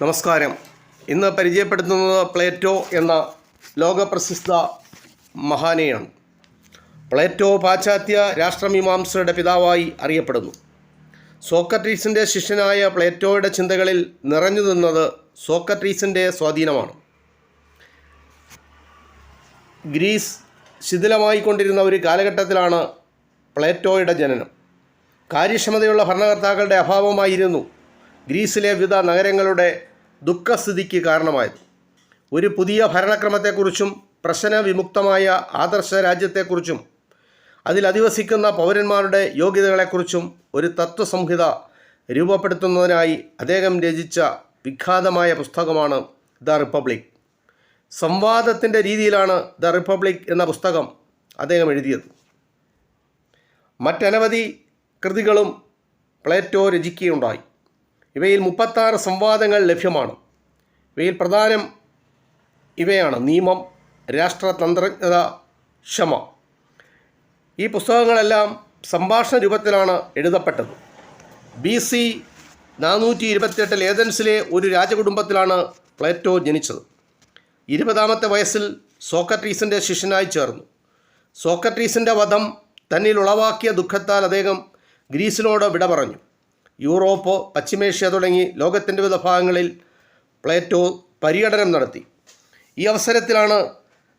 നമസ്കാരം. ഇന്ന് പരിചയപ്പെടുത്തുന്നത് പ്ലേറ്റോ എന്ന ലോകപ്രസിദ്ധ മഹാനെയാണ്. പ്ലേറ്റോ പാശ്ചാത്യ രാഷ്ട്രമീമാംസയുടെ പിതാവായി അറിയപ്പെടുന്നു. സോക്രട്ടീസിന്റെ ശിഷ്യനായ പ്ലേറ്റോയുടെ ചിന്തകളിൽ നിറഞ്ഞു നിന്നത് സോക്രട്ടീസിന്റെ സ്വാധീനമാണ്. ഗ്രീസ് ശിഥിലമായിക്കൊണ്ടിരുന്ന ഒരു കാലഘട്ടത്തിലാണ് പ്ലേറ്റോയുടെ ജനനം. കാര്യക്ഷമതയുള്ള ഭരണകർത്താക്കളുടെ അഭാവമായിരുന്നു ഗ്രീസിലെ വിവിധ നഗരങ്ങളുടെ ദുഃഖസ്ഥിതിക്ക് കാരണമായത്. ഒരു പുതിയ ഭരണക്രമത്തെക്കുറിച്ചും പ്രശ്നവിമുക്തമായ ആദർശ രാജ്യത്തെക്കുറിച്ചും അതിൽ അധിവസിക്കുന്ന പൗരന്മാരുടെ യോഗ്യതകളെക്കുറിച്ചും ഒരു തത്വസംഹിത രൂപപ്പെടുത്തുന്നതിനായി അദ്ദേഹം രചിച്ച വിഖ്യാതമായ പുസ്തകമാണ് ദ റിപ്പബ്ലിക്. സംവാദത്തിന്റെ രീതിയിലാണ് ദ റിപ്പബ്ലിക് എന്ന പുസ്തകം അദ്ദേഹം എഴുതിയത്. മറ്റനവധി കൃതികളും പ്ലേറ്റോ രചിക്കുകയുണ്ടായി. ഇവയിൽ മുപ്പത്താറ് സംവാദങ്ങൾ ലഭ്യമാണ്. ഇവയിൽ പ്രധാനം ഇവയാണ്. നിയമം രാഷ്ട്രതന്ത്രജ്ഞത ക്ഷമ. ഈ പുസ്തകങ്ങളെല്ലാം സംഭാഷണ രൂപത്തിലാണ് എഴുതപ്പെട്ടത്. ബി സി നാനൂറ്റി ഇരുപത്തിയെട്ടിൽ ഏതൻസിലെ ഒരു രാജകുടുംബത്തിലാണ് പ്ലേറ്റോ ജനിച്ചത്. ഇരുപതാമത്തെ വയസ്സിൽ സോക്രട്ടീസിന്റെ ശിഷ്യനായി ചേർന്നു. സോക്രട്ടീസിന്റെ വധം തന്നിൽ ഉളവാക്കിയ ദുഃഖത്താൽ അദ്ദേഹം ഗ്രീസിനോട് വിട പറഞ്ഞു യൂറോപ്പ് പശ്ചിമേഷ്യ തുടങ്ങി ലോകത്തിന്റെ വിവിധ ഭാഗങ്ങളിൽ പ്ലേറ്റോ പര്യടനം നടത്തി. ഈ അവസരത്തിലാണ്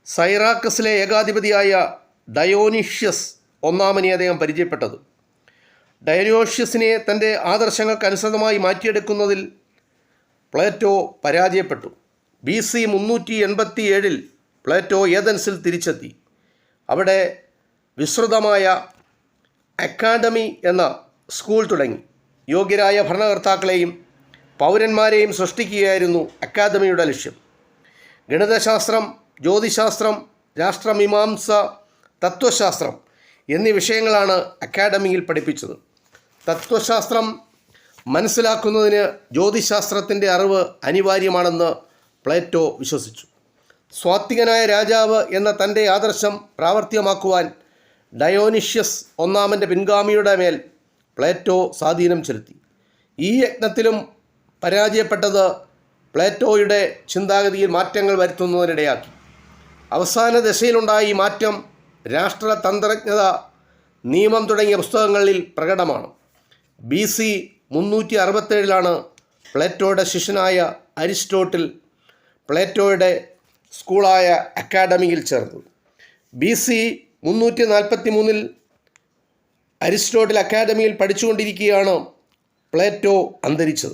സൈറാക്കസിലെ ഏകാധിപതിയായ ഡയോനിഷ്യസ് ഒന്നാമനെ അദ്ദേഹം പരിചയപ്പെട്ടത്. ഡയോനിഷ്യസിനെ തന്റെ ആദർശങ്ങൾക്ക് അനുസൃതമായി മാറ്റിയെടുക്കുന്നതിൽ പ്ലേറ്റോ പരാജയപ്പെട്ടു. ബി സി മുന്നൂറ്റി എൺപത്തി ഏഴിൽ പ്ലേറ്റോ ഏതൻസിൽ തിരിച്ചെത്തി. അവിടെ വിസ്തൃതമായ അക്കാഡമി എന്ന സ്കൂൾ തുടങ്ങി. യോഗ്യരായ ഭരണകർത്താക്കളെയും പൗരന്മാരെയും സൃഷ്ടിക്കുകയായിരുന്നു അക്കാദമിയുടെ ലക്ഷ്യം. ഗണിതശാസ്ത്രം ജ്യോതിശാസ്ത്രം രാഷ്ട്രമീമാംസ തത്വശാസ്ത്രം എന്നീ വിഷയങ്ങളാണ് അക്കാദമിയിൽ പഠിപ്പിച്ചത്. തത്വശാസ്ത്രം മനസ്സിലാക്കുന്നതിന് ജ്യോതിശാസ്ത്രത്തിന്റെ അറിവ് അനിവാര്യമാണെന്ന് പ്ലേറ്റോ വിശ്വസിച്ചു. സ്വാത്വികനായ രാജാവ് എന്ന തന്റെ ആദർശം പ്രാവർത്തികമാക്കുവാൻ ഡയോനിഷ്യസ് ഒന്നാമന്റെ പിൻഗാമിയുടെ മേൽ പ്ലേറ്റോ സ്വാധീനം ചെലുത്തി. ഈ യജ്ഞത്തിലും പരാജയപ്പെട്ടത് പ്ലേറ്റോയുടെ ചിന്താഗതിയിൽ മാറ്റങ്ങൾ വരുത്തുന്നതിനിടയാക്കി. അവസാന ദശയിലുണ്ടായ ഈ മാറ്റം രാഷ്ട്രതന്ത്രജ്ഞത നിയമം തുടങ്ങിയ പുസ്തകങ്ങളിൽ പ്രകടമാണ്. ബി സി മുന്നൂറ്റി അറുപത്തേഴിലാണ് പ്ലേറ്റോയുടെ ശിഷ്യനായ അരിസ്റ്റോട്ടിൽ പ്ലേറ്റോയുടെ സ്കൂളായ അക്കാഡമിയിൽ ചേർന്നത്. ബി സി മുന്നൂറ്റി നാൽപ്പത്തി മൂന്നിൽ അരിസ്റ്റോട്ടിൽ അക്കാദമിയിൽ പഠിച്ചുകൊണ്ടിരിക്കുകയാണ് പ്ലേറ്റോ അന്തരിച്ചത്.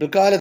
പിൽക്കാലത്ത്